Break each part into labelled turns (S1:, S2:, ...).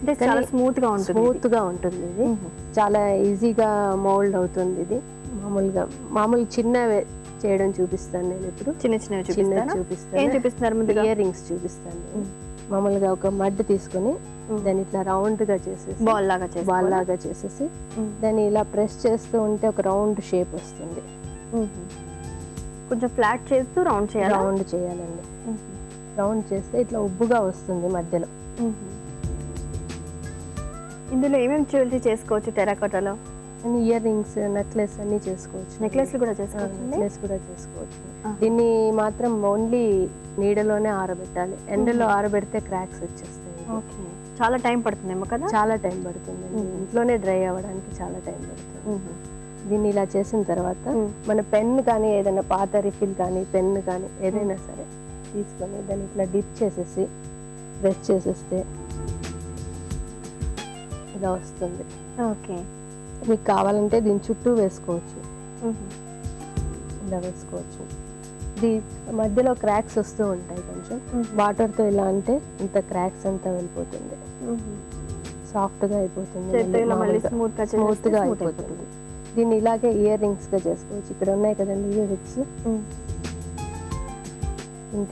S1: అంటే చాలా స్మూత్గా ఉంటుంది
S2: స్మూత్గా ఉంటుంది ఇది. చాలా ఈజీగా మౌల్డ్ అవుతుంది ఇది. మామూలుగా మామూలు చిన్నవే చేయడం చూపిస్తాను నేను ఇప్పుడు.
S1: చిన్న
S2: చిన్న
S1: చూపిస్తారా ఏం
S2: చూపిస్తాను.
S1: చూపిస్తున్నారు
S2: ఇయర్ రింగ్స్ చూపిస్తాను. మామూలుగా ఒక మడ్ తీసుకొని. దాన్ని ఇట్లా రౌండ్గా చేసేసి
S1: బాల్ లాగా చేసి
S2: బాల్ లాగా చేసేసి దాన్ని ఇలా ప్రెస్ చేస్తూ ఉంటే ఒక రౌండ్ షేప్ వస్తుంది.
S1: కొంచెం ఫ్లాట్ చేస్తూ రౌండ్ చేయాలి?
S2: రౌండ్ చేయాలండి. రౌండ్ చేస్తే ఇట్లా ఉబ్బుగా వస్తుంది మధ్యలో.
S1: ఇందులో ఏమేమి జ్యువెలరీ చేసుకోవచ్చు? టెరాకోటాలో?
S2: అండ్ ఇయర్ రింగ్స్ నెక్లెస్ అన్ని చేసుకోవచ్చు.
S1: నెక్లెస్ కూడా చేసుకోవచ్చు
S2: నెక్లెస్ కూడా చేసుకోవచ్చు. దీన్ని మాత్రం ఓన్లీ నీడలోనే ఆరబెట్టాలి. ఎండలో ఆరబెడితే క్రాక్స్ వచ్చేస్తాయి.
S1: ఓకే. చాలా టైం పడుతుందేమో కదా?
S2: చాలా టైం పడుతుంది. ఇంట్లోనే డ్రై అవ్వడానికి చాలా టైం పడుతుంది. దీన్ని ఇలా చేసిన తర్వాత. మన పెన్ కానీ ఏదైనా పాత రిఫిల్ కానీ పెన్ కానీ ఏదైనా సరే తీసుకొని దాన్ని ఇట్లా డిప్ చేసేసి ప్రెస్ చేసేస్తే ఇలా వస్తుంది.
S1: ఓకే.
S2: మీకు కావాలంటే దీని చుట్టూ వేసుకోవచ్చు. ఇలా వేసుకోవచ్చు. ఇది మధ్యలో క్రాక్స్ వస్తూ ఉంటాయి కొంచెం. వాటర్తో ఇలా అంటే ఇంత క్రాక్స్ అంతా వెళ్ళిపోతుంది. సాఫ్ట్గా అయిపోతుంది.
S1: చేత్తో ఇలా మళ్ళీ
S2: మామూలుగా.
S1: స్మూత్గా స్మూత్గా
S2: స్మూత్ అయిపోతుంది. దీన్ని ఇలాగే ఇయర్ రింగ్స్గా చేసుకోవచ్చు. ఇక్కడ ఉన్నాయి కదండి ఇయర్ రింగ్స్.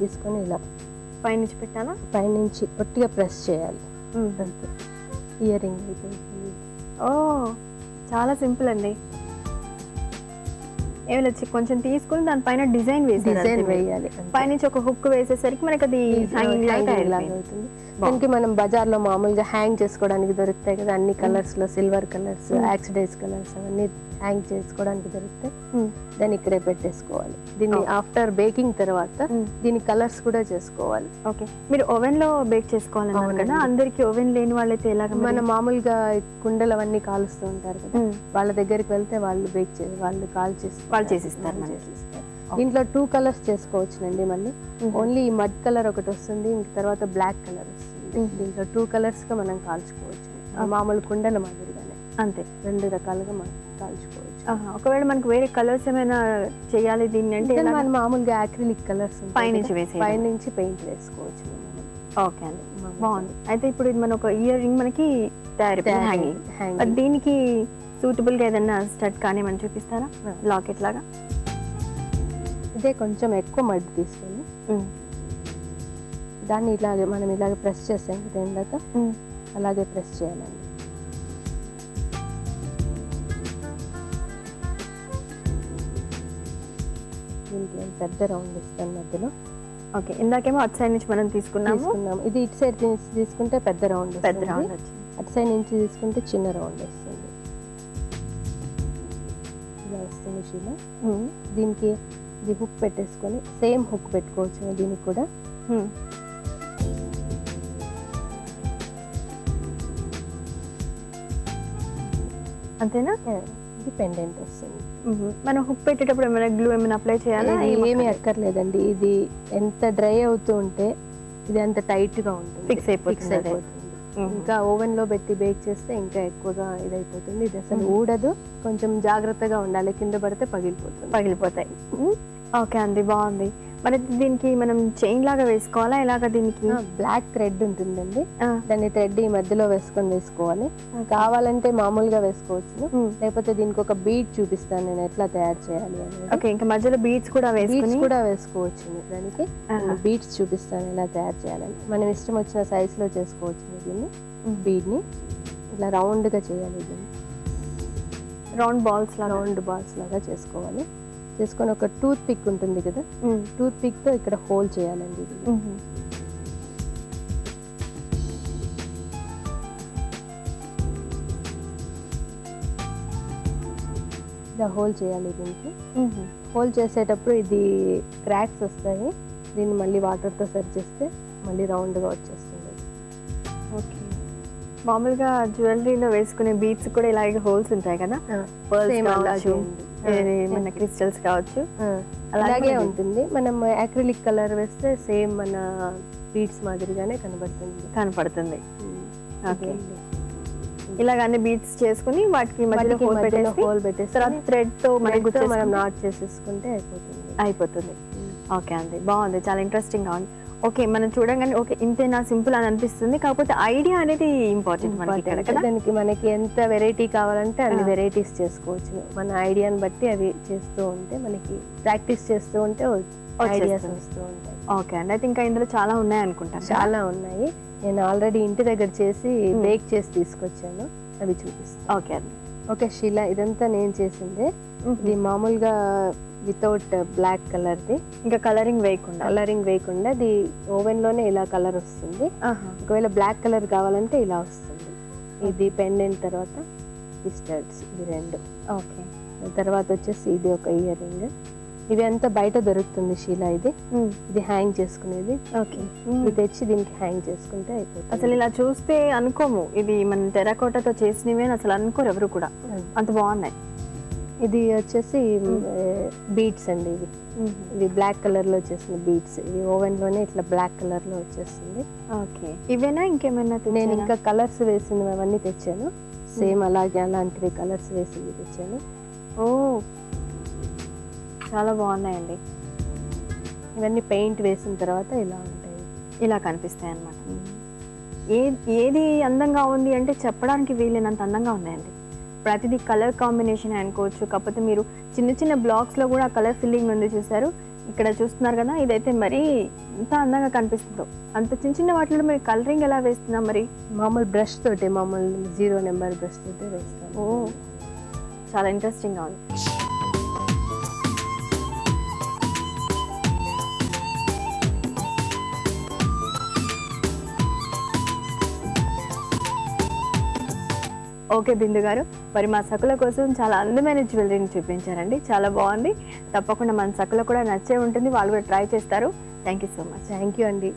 S2: తీసుకొని ఇలా
S1: పైనుంచి పెట్టాలా?
S2: పైనుంచి పొట్టిగా ప్రెస్ చేయాలి. అంతే. ఇయర్ రింగ్ అయిపోతుంది
S1: ఓ చాలా సింపుల్ అండి. ఏమి లేదు కొంచెం తీసుకుని దానిపైన డిజైన్ వేసి
S2: డిజైన్ వేయాలి.
S1: పైనుంచి ఒక హుక్ వేసేసరికి మనకి అది హ్యాంగింగ్ లాగా.
S2: అవుతుంది దానికి మనం బజార్లో మామూలుగా హ్యాంగ్ చేసుకోవడానికి దొరుకుతాయి కదా అన్ని కలర్స్లో సిల్వర్ కలర్స్. యాక్సిడైజ్ కలర్స్ అవన్నీ హ్యాంగ్ చేసుకోవడానికి దొరుకుతాయి
S1: మ్మ్.
S2: దాన్ని ఇక్కడే పెట్టేసుకోవాలి దీన్ని
S1: Oh.
S2: ఆఫ్టర్ బేకింగ్ తర్వాత
S1: మ్మ్.
S2: దీని కలర్స్ కూడా చేసుకోవాలి
S1: ఓకే మీరు ఓవెన్లో బేక్
S2: అవునండి.
S1: కదా అందరికి ఓవెన్ లేని వాళ్ళైతే ఎలాగ?
S2: మన మామూలుగా కుండలు అవన్నీ కాలుస్తూ ఉంటారు కదా
S1: మ్మ్.
S2: వాళ్ళ దగ్గరికి వెళ్తే వాళ్ళు బేక్ చే వాళ్ళు కాల్ చేసి
S1: వాళ్ళు చేసిస్తారు మనకి.
S2: చేసిస్తారు దీంట్లో టూ కలర్స్ చేసుకోవచ్చునండి మళ్ళీ. ఓన్లీ మడ్ కలర్ ఒకటి వస్తుంది ఇంక తర్వాత బ్లాక్ కలర్ వస్తుంది. దీంట్లో టూ కలర్స్గా మనం కాల్చుకోవచ్చు మామూలు కుండల మాదిరిగానే
S1: అంతే
S2: రెండు రకాలుగా మనం కాల్చుకోవచ్చు.
S1: ఒకవేళ మనకు వేరే కలర్స్ ఏమైనా చేయాలి దీన్ని అంటే?
S2: మనం మామూలుగా అక్రిలిక్ కలర్స్
S1: పైనుంచి వేసేయడం.
S2: పైనుంచి పెయింట్ వేసుకోవచ్చు.
S1: ఓకే అండి. బాగుంది. అయితే ఇప్పుడు ఇది మన ఒక ఇయర్ రింగ్ మనకి తయారైపోయింది హ్యాంగింగ్. దీనికి సూటబుల్గా ఏదైనా స్టడ్ కానీ మనం చూపిస్తారా. లాకెట్ లాగా?
S2: ఇదే కొంచెం ఎక్కువ మడ్ తీసుకొని దాన్ని ఇలాగే మనం ఇలాగే ప్రెస్ చేసాం కదా ఇందాక? అలాగే ప్రెస్ చేయాలండి. దీనికి పెద్ద రౌండ్ ఇస్తాను మధ్యలో.
S1: ఓకే ఇందాకేమో అటు సైడ్ నుంచి మనం తీసుకున్నాము.
S2: తీసుకున్నాం ఇది ఇటు సైడ్ తీసి- తీసుకుంటే పెద్ద రౌండ్
S1: పెద్ద రౌండ్ వచ్చింది.
S2: అటు సైడ్ నుంచి తీసుకుంటే చిన్న రౌండ్ వస్తుంది. ఇలా వస్తుంది షీలా. దీనికి ఇది హుక్ పెట్టేసుకొని సేమ్ హుక్ పెట్టుకోవచ్చు దీనికి కూడా.
S1: అంతేనా?
S2: ఇది పెండెంట్ వస్తుంది.
S1: మనం హుక్ పెట్టేటప్పుడు ఏమైనా గ్లూ ఏమైనా అప్లై చేయాలా?
S2: ఏమీ
S1: అక్కర్లేదు.
S2: అక్కర్లేదండి. ఇది ఎంత డ్రై అవుతూ ఉంటే ఇది అంత టైట్గా ఉంటుంది.
S1: Fix అయిపోతుంది.
S2: ఇంకా ఓవెన్లో పెట్టి బేక్ చేస్తే ఇంకా ఎక్కువగా ఇదైపోతుంది. ఇది అసలు. ఊడదు. కొంచెం జాగ్రత్తగా ఉండాలి. కింద పడితే పగిలిపోతుంది.
S1: పగిలిపోతాయి. ఓకే అండి బాగుంది. మరి దీనికి మనం చైన్ లాగా వేసుకోవాలా? ఇలాగ దీనికి?
S2: బ్లాక్ థ్రెడ్ ఉంటుందండి. దాన్ని థ్రెడ్ ఈ మధ్యలో వేసుకొని వేసుకోవాలి. కావాలంటే మామూలుగా వేసుకోవచ్చు. లేకపోతే దీనికి ఒక బీట్ చూపిస్తాను నేను ఎట్లా తయారు చేయాలి అనేది.
S1: ఓకే ఇంకా మధ్యలో బీట్స్ కూడా
S2: బీట్స్
S1: వేసుకుని
S2: కూడా వేసుకోవచ్చు దానికి. బీట్స్ చూపిస్తాను ఎలా తయారు చేయాలని. మనం ఇష్టం వచ్చిన size లో చేసుకోవచ్చు దీన్ని.
S1: ఉమ్.
S2: బీడ్ని ఇట్లా round గా చేయాలి దీన్ని.
S1: రౌండ్ బాల్స్
S2: రౌండ్ బాల్స్ లాగా చేసుకోవాలి. చేసుకొని ఒక టూత్ పిక్ ఉంటుంది కదా. టూత్ పిక్తో ఇక్కడ హోల్ చేయాలండి ఇది. ఇలా హోల్ చేయాలి దీనికి. హోల్ చేసేటప్పుడు ఇది క్రాక్స్ వస్తాయి దీన్ని మళ్ళీ వాటర్తో సరి చేస్తే మళ్ళీ రౌండ్గా వచ్చేస్తుంది
S1: ఓకే మామూలుగా జ్యువెలరీలో వేసుకునే బీట్స్ కూడా ఇలాగే హోల్స్ ఉంటాయి కదా? కావచ్చు, మన క్రిస్టల్స్ కావచ్చు. అలాగే.
S2: ఉంటుంది. మనం అక్రిలిక్ కలర్ వేస్తే సేమ్ మన బీడ్స్ మాదిరిగానే కనబడుతుంది.
S1: కనపడుతుంది. ఓకే.
S2: ఇదండి.
S1: ఇలాగ అన్ని బీట్స్ చేసుకుని వాటికి మధ్యలో హోల్ పెట్టేసి
S2: హోల్ పెట్టేసి
S1: తర్వాత
S2: థ్రెడ్తో మనం
S1: గుచ్చేసుకుంటే
S2: నాట్ చేసేసుకుంటే అయిపోతుంది.
S1: అయిపోతుంది. ఓకే అండి. బాగుంది. చాలా ఇంట్రెస్టింగ్గా ఉంది. ఓకే మనం చూడగానే ఓకే ఇంతేనా సింపుల్ అని అనిపిస్తుంది. కాకపోతే ఐడియా అనేది ఇంపార్టెంట్ మనకి
S2: దానికి మనకి ఎంత వెరైటీ కావాలంటే అన్ని. వెరైటీస్ చేసుకోవచ్చు. మన ఐడియాని బట్టి అవి చేస్తూ ఉంటే మనకి ప్రాక్టీస్ చేస్తూ ఉంటే ఐడియాస్. వస్తూ ఉంటాయి.
S1: ఓకే అండి. అయితే ఇంకా ఇందులో చాలా ఉన్నాయి అనుకుంటాను
S2: చాలా ఉన్నాయి. నేను ఆల్రెడీ ఇంటి దగ్గర చేసి. బేక్ చేసి తీసుకొచ్చాను. అవి చూపిస్తాను.
S1: ఓకే అండి.
S2: ఓకే శిల ఇదంతా నేను చేసిందే. ఇది మామూలుగా వితౌట్ బ్లాక్ కలర్ది
S1: ఇంకా కలరింగ్ వేయకుండా.
S2: కలరింగ్ వేయకుండా ఇది ఓవెన్లోనే ఇలా కలర్ వస్తుంది. ఒకవేళ బ్లాక్ కలర్ కావాలంటే ఇలా వస్తుంది. ఇది పెండెంట్ తర్వాత ఇది రెండు.
S1: ఓకే.
S2: తర్వాత వచ్చేసి ఇది ఒక ఇయర్ రింగ్ ఇవి అంతా బయట దొరుకుతుంది శీల ఇది. ఇది హ్యాంగ్ చేసుకునేది.
S1: ఓకే.
S2: ఇది తెచ్చి దీనికి హ్యాంగ్ చేసుకుంటే అయిపోతుంది.
S1: అసలు ఇలా చూస్తే అనుకోము. ఇది మన టెరాకోటాతో చేసినవి అని అసలు అనుకోరు ఎవరు కూడా. అంత బాగున్నాయి.
S2: ఇది వచ్చేసి బీట్స్ అండి ఇవి ఇవి బ్లాక్ కలర్లో వచ్చేసిన బీట్స్ ఇవి ఓవెన్లోనే ఇట్లా బ్లాక్ కలర్లో వచ్చేస్తుంది
S1: ఓకే. ఇవేనా ఇంకేమైనా
S2: నేను? ఇంకా కలర్స్ వేసినవి అవన్నీ తెచ్చాను. సేమ్ అలాగే అలాంటివి కలర్స్ వేసింది తెచ్చాను.
S1: ఓ చాలా బాగున్నాయండి.
S2: ఇవన్నీ పెయింట్ వేసిన తర్వాత ఇలా ఉంటాయి.
S1: ఇలా కనిపిస్తాయి అన్నమాట. ఏ ఏది అందంగా ఉంది అంటే చెప్పడానికి వీలైనంత అందంగా ఉన్నాయండి. ప్రతిదీ కలర్ కాంబినేషన్ అనుకోవచ్చు. కాకపోతే మీరు చిన్న చిన్న బ్లాక్స్లో కూడా కలర్ ఫిల్లింగ్ ఉంది చూసారు ఇక్కడ చూస్తున్నారు కదా ఇదైతే మరి ఎంత అందంగా కనిపిస్తుందో. అంత చిన్న చిన్న వాటిలో మీరు కలరింగ్ ఎలా వేస్తున్నా మరి?
S2: మామూలు బ్రష్ తోటి మామూలు జీరో నెంబర్ బ్రష్ తోటి వేస్తాను.
S1: ఓ చాలా ఇంట్రెస్టింగ్గా ఉంది. ఓకే బిందు గారు. మరి మా సకుల కోసం చాలా అందమైన జ్యువెలరీని చూపించారండి. చాలా బాగుంది. తప్పకుండా మన సకుల కూడా నచ్చే ఉంటుంది. వాళ్ళు కూడా ట్రై చేస్తారు. Thank you so much.
S2: Thank you అండి.